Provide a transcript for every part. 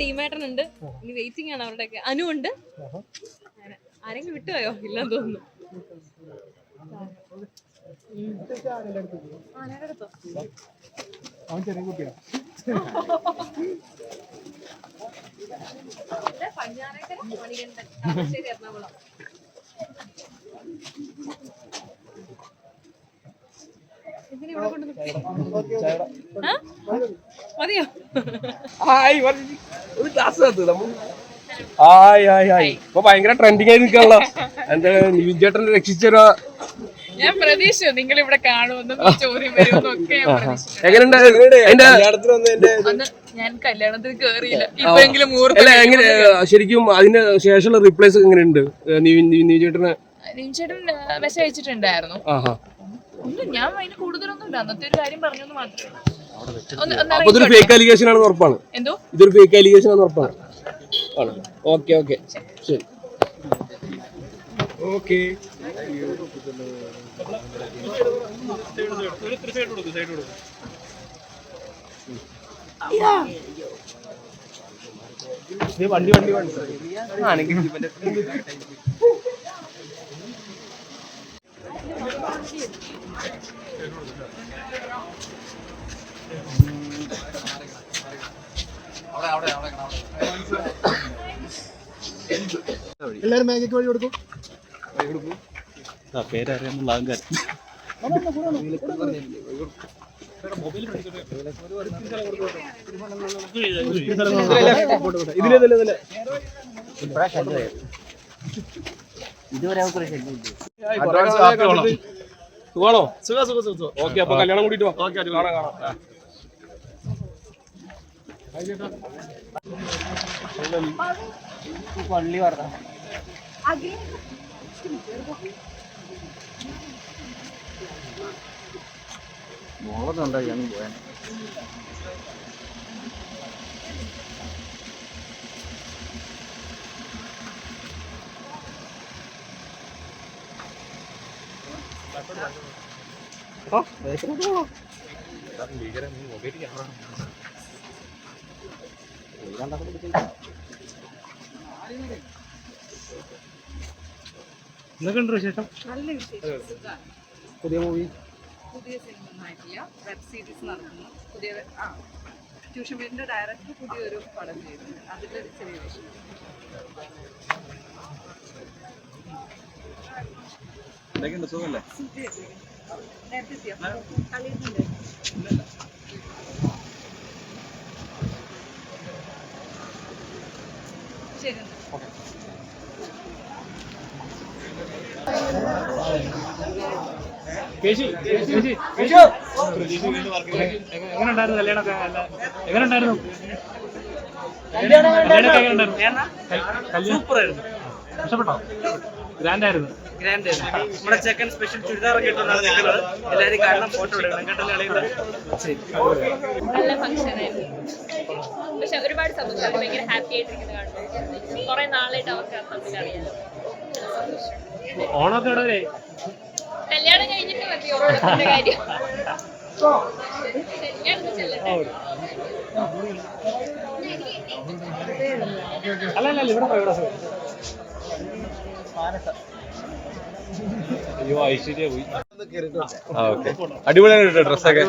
ടീമേട്ടനുണ്ട്. ഇനി വെയിറ്റിംഗ് ആണ് അവരുടെയൊക്കെ. അനു ഉണ്ട്. ആരെങ്കിലും വിട്ടുപോയോ? ഇല്ലെന്ന് തോന്നുന്നു? അവൻ ചെറിയ കുട്ടിയാ. പടിഞ്ഞാറേക്കര മണികണ്ഠൻ താമരശ്ശേരി എറണാകുളം? മതിയോ? ഹായ് പറഞ്ഞു. ഒരു ക്ലാസ് ഹായ് ഹായ് ഹായ് ഇപ്പൊ ഭയങ്കര ട്രെൻഡിങ് ആയി നിൽക്കാണല്ലോ എന്താ നിവിൻ ചേട്ടൻ രക്ഷിച്ചൊരു ഞാൻ നിങ്ങൾ ഇവിടെ കാണുമെന്നും ചോദ്യം ഞാൻ കല്യാണത്തിന് കേറിയില്ല. ഇപ്പോഴെങ്കിലും ശരിക്കും അതിന് ശേഷമുള്ള റിപ്ലേസ് എങ്ങനെയുണ്ട്? നിവിൻ മെസ്സേജ് അയച്ചിട്ടുണ്ടായിരുന്നു. ഒന്നും ഞാൻ അതിന് കൂടുതലൊന്നും ഇല്ല അന്നത്തെ ഒരു കാര്യം പറഞ്ഞു മാത്രമേ ഇതൊരു ഫേക്ക് അലിഗേഷൻ ആണെന്ന് ഉറപ്പാണ്. എന്തോ? ഇതൊരു ഫേക്ക് അലിഗേഷൻ ആണെന്ന് ഉറപ്പാണ്. ആണ്? Okay okay. ശരി. ഓക്കെ. വണ്ടി വണ്ടി വണ്ടി. എല്ലാരും മാഗിക്ക് വഴി കൊടുക്കും. ആ ഇതിലേതല്ലേ ഇതിലെ സുഖാണോ സുഖ സുഖ സുഖ ഓക്കെ അപ്പൊ കല്യാണം കൂടിയിട്ട് വാ. കാണാം കാണാം. എന്തൊക്കെ വിശേഷം? നല്ല വിശേഷം. പുതിയ മൂവി പുതിയ സിനിമ ആയിട്ടില്ല. വെബ് സീരീസ് നടക്കുന്നു. പുതിയ ആ ട്യൂഷൻ വീടിന്റെ ഡയറക്ടർ പുതിയൊരു പടം ചെയ്തിട്ടുണ്ട്. അതിന്റെ ഒരു ചെറിയ വിഷയം എന്തൊക്കെയുണ്ട്? സുഖമല്ലേ? നേരത്തെ എത്തിയോ? കളിയുന്നുണ്ട്. എങ്ങനെ ഉണ്ടായിരുന്നു കല്യാണമൊക്കെ? എങ്ങനെ ഉണ്ടായിരുന്നു. സൂപ്പറായിരുന്നു. ഇഷ്ടപ്പെട്ടോ? ഗ്രാൻഡ് ആയിരുന്നു ഗ്രാൻഡ് ആയിരുന്നു നമ്മുടെ ചെക്കൻ സ്പെഷ്യൽ ചുരിദാർ ഇട്ടുകൊണ്ടാണ് നിൽക്കുന്നത് എല്ലാവരും കാരണം ഫോട്ടോ എടുക്കണം കേട്ടല്ലേ നല്ല ഫംഗ്ഷൻ ആയിരുന്നു. പക്ഷെ ഒരുപാട് സന്തോഷം. ഭയങ്കര ഹാപ്പി ആയിട്ടിരിക്കുന്നത് കാണുന്നു കുറെ നാളായിട്ട് അവർക്ക് തമ്മിൽ അറിയാലോ. വരെ കല്യാണം കഴിഞ്ഞിട്ട് മതി ഓണത്തിന്റെ കാര്യം. അല്ല അല്ല ഇവിടെ ഇവിടെ. അയ്യോ ഐശ്വര്യ പോയി. അടിപൊളിയാണ് അടിപൊളിയാണ് ഡ്രസ്സൊക്കെ.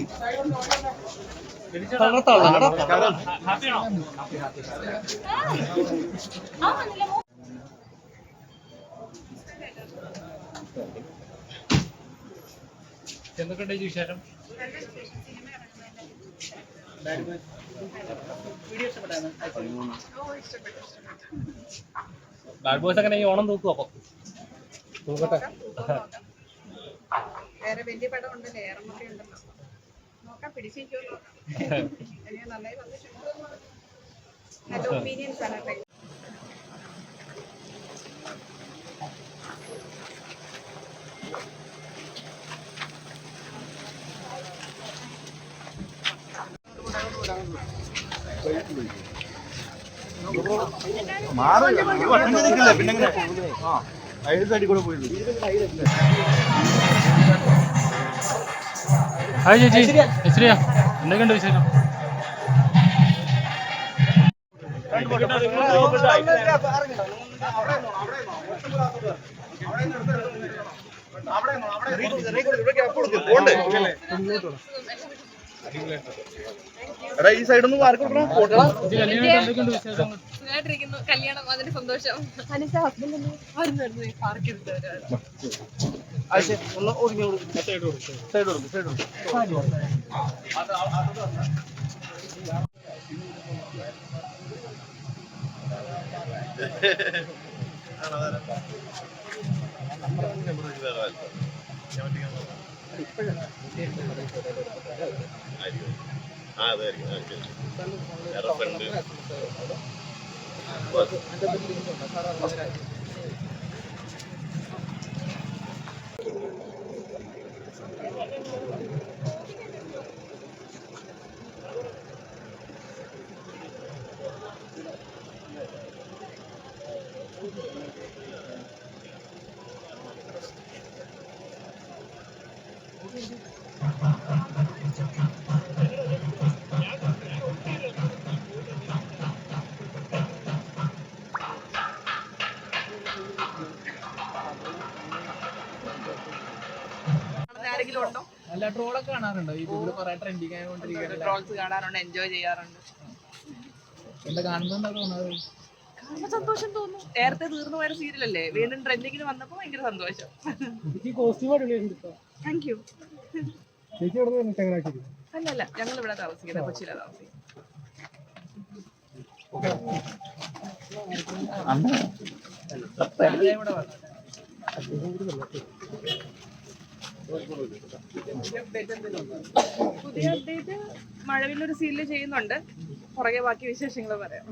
എന്തൊക്കെയുണ്ട് ഈ വിശേഷം ബാഡ് ബോയ്സ് അങ്ങനെ ഈ ഓണം തൂക്കും അപ്പൊ. തൂക്കട്ടെ. വേറെ വലിയ പടം ഉണ്ടല്ലോ? ഏറെ ഉണ്ടല്ലോ. നോക്കാം പിടിച്ചിരിക്കുമല്ലോ. നന്നായി വന്നിട്ടുണ്ട്. ആണ് കേട്ടോ. അതിന് സൈഡിൽ കൂടെ പോയത് ഹായ് ചേച്ചി. എസ്രിയ എന്തൊക്കെയുണ്ട് വിശേഷം? എടാ ഈ സൈഡൊന്നും ആർക്ക് കൊടുക്കണം ചേച്ചി കല്യാണം എന്തൊക്കെയുണ്ട് വിശേഷം സുഖമായിട്ടിരിക്കുന്നു കല്യാണം അതിന്റെ സന്തോഷം ആ അതായിരിക്കും ആ, ശരി. വേറെ ഫ്രണ്ട് ആരെങ്കിലും ഉണ്ടോ നല്ല ട്രോളൊക്കെ കാണാറുണ്ടോ? യൂട്യൂബിൽ കുറെ ട്രെൻഡിങ് ആയതുകൊണ്ടിരിക്കുകയാണ് ട്രോൾസ് കാണാറുണ്ട് എൻജോയ് ചെയ്യാറുണ്ട്. എന്താ കാണുന്നുണ്ടോ തോന്നുന്നത്? കാണുമ്പോ സന്തോഷം തോന്നും. നേരത്തെ തീർന്നു പോയ സീരിയലല്ലേ വീണ്ടും ട്രെൻഡിങ്ങിന് വന്നപ്പോ ഭയങ്കര സന്തോഷം. താങ്ക് യു അല്ലല്ല ഞങ്ങൾ ഇവിടെ താമസിക്കുന്നത് കൊച്ചിയിലെ താമസിക്കുന്നത്. പുതിയ അപ്ഡേറ്റ് മഴവില്ലൊരു സീരിയൽ ചെയ്യുന്നുണ്ട്. പുറകെ ബാക്കി വിശേഷങ്ങൾ പറയാം.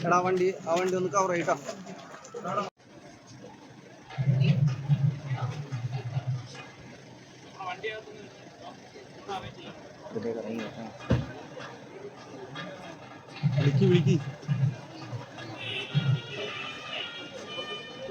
എടാ വണ്ടി ആ വണ്ടി ഒന്ന് കവർ ചെയ്യട്ടോ വിളിക്ക് വിളിക്ക്